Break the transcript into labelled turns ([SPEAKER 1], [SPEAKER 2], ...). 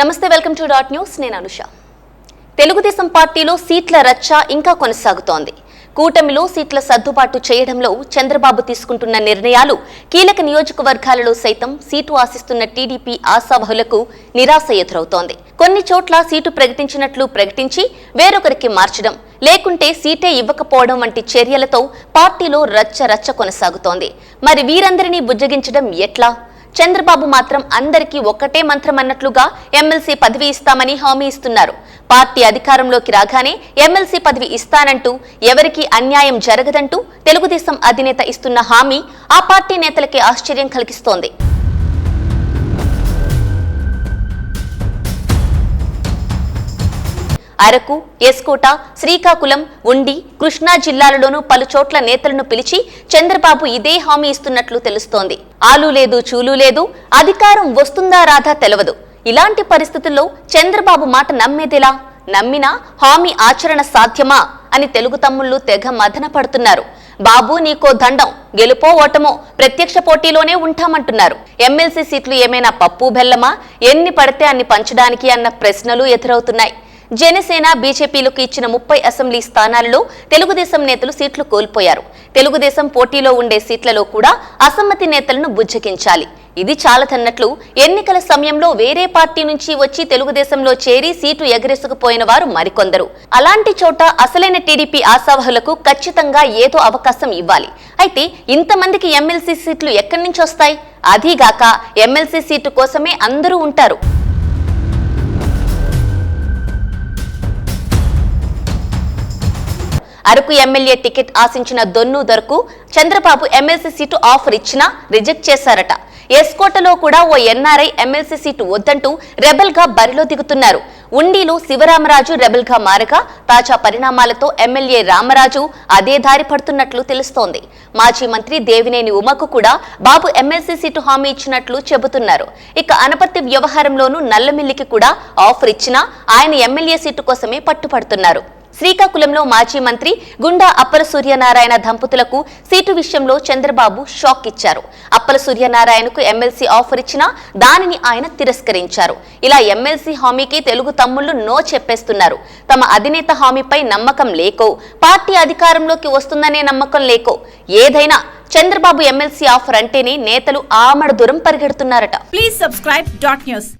[SPEAKER 1] నమస్తే welcome to dot news. నేను అనుష. తెలుగుదేశం పార్టీలో సీట్ల రచ్చ ఇంకా కొనసాగుతోంది. కూటమిలో సీట్ల సర్దుబాటు చేయడంలో చంద్రబాబు తీసుకుంటున్న నిర్ణయాలు కీలక నియోజకవర్గాలలో సైతం సీటు ఆశిస్తున్న టీడీపీ ఆశావహులకు నిరాశ ఎదురవుతోంది. కొన్ని చోట్ల సీటు ప్రకటించినట్లు ప్రకటించి వేరొకరికి మార్చడం లేకుంటే సీటే ఇవ్వకపోవడం వంటి చర్యలతో పార్టీలో రచ్చ రచ్చ కొనసాగుతోంది. మరి వీరందరినీ బుజ్జగించడం ఎట్లా? చంద్రబాబు మాత్రం అందరికీ ఒక్కటే మంత్రం అన్నట్లుగా ఎమ్మెల్సీ పదవి ఇస్తామని హామీ ఇస్తున్నారు. పార్టీ అధికారంలోకి రాగానే ఎమ్మెల్సీ పదవి ఇస్తానంటూ ఎవరికీ అన్యాయం జరగదంటూ తెలుగుదేశం అధినేత ఇస్తున్న హామీ ఆ పార్టీ నేతలకే ఆశ్చర్యం కలిగిస్తోంది. అరకు ఎస్కోట శ్రీకాకుళం ఉండి కృష్ణా జిల్లాలలోనూ పలు చోట్ల నేతలను పిలిచి చంద్రబాబు ఇదే హామీ ఇస్తున్నట్లు తెలుస్తోంది. ఆలు లేదు చూలు లేదు అధికారం వస్తుందా రాదా తెలవదు. ఇలాంటి పరిస్థితుల్లో చంద్రబాబు మాట నమ్మేదిలా? నమ్మినా హామీ ఆచరణ సాధ్యమా? అని తెలుగు తమ్ముళ్ళు తెగ మదన పడుతున్నారు. బాబు నీకో దండం గెలుపో ఓటమో ప్రత్యక్ష పోటీలోనే ఉంటామంటున్నారు. ఎమ్మెల్సీ సీట్లు ఏమైనా పప్పు బెల్లమా? ఎన్ని పడితే అన్ని పంచడానికి అన్న ప్రశ్నలు ఎదురవుతున్నాయి. జనసేన బీజేపీలకు ఇచ్చిన ముప్పై అసెంబ్లీ స్థానాల్లో తెలుగుదేశం నేతలు సీట్లు కోల్పోయారు. తెలుగుదేశం పోటీలో ఉండే సీట్లలో కూడా అసమ్మతి నేతలను బుజ్జగించాలి. ఇది చాలదన్నట్లు ఎన్నికల సమయంలో వేరే పార్టీ నుంచి వచ్చి తెలుగుదేశంలో చేరి సీటు ఎగరేసుకుపోయిన వారు మరికొందరు. అలాంటి చోట అసలైన టీడీపీ ఆశావహులకు ఖచ్చితంగా ఏదో అవకాశం ఇవ్వాలి. అయితే ఇంతమందికి ఎమ్మెల్సీ సీట్లు ఎక్కడి నుంచి వస్తాయి? అదీగాక ఎమ్మెల్సీ సీటు కోసమే అందరూ ఉంటారు. అరకు ఎమ్మెల్యే టికెట్ ఆశించిన దొన్ను దొరకు చంద్రబాబు ఎమ్మెల్సీ సీటు ఆఫర్ ఇచ్చినా రిజెక్ట్ చేశారట. ఎస్కోటలో కూడా ఓ ఎన్ఆర్ఐ ఎమ్మెల్సీ సీటు వద్దంటూ రెబల్గా బరిలో దిగుతున్నారు. ఉండీలు శివరామరాజు రెబల్గా మారగా తాజా పరిణామాలతో ఎమ్మెల్యే రామరాజు అదే దారి పడుతున్నట్లు తెలుస్తోంది. మాజీ మంత్రి దేవినేని ఉమకు కూడా బాబు ఎమ్మెల్సీ సీటు హామీ ఇచ్చినట్లు చెబుతున్నారు. ఇక అనపత్తి వ్యవహారంలోనూ నల్లమిల్లికి కూడా ఆఫర్ ఇచ్చినా ఆయన ఎమ్మెల్యే సీటు కోసమే పట్టుపడుతున్నారు. శ్రీకాకుళంలో మాజీ మంత్రి గుండా అప్పల సూర్యనారాయణ దంపతులకు సీటు విషయంలో చంద్రబాబు షాక్ ఇచ్చారు. అప్పల సూర్యనారాయణకు ఎమ్మెల్సీ ఆఫర్ ఇచ్చినా దానిని ఆయన తిరస్కరించారు. ఇలా ఎమ్మెల్సీ హామీకి తెలుగు తమ్ముళ్ళు నో చెప్పేస్తున్నారు. తమ అధినేత హామీపై నమ్మకం లేకో పార్టీ అధికారంలోకి వస్తుందనే నమ్మకం లేకో ఏదైనా చంద్రబాబు ఎమ్మెల్సీ ఆఫర్ అంటేనే నేతలు ఆమడ దూరం పరిగెడుతున్నారట.
[SPEAKER 2] Please subscribe dot news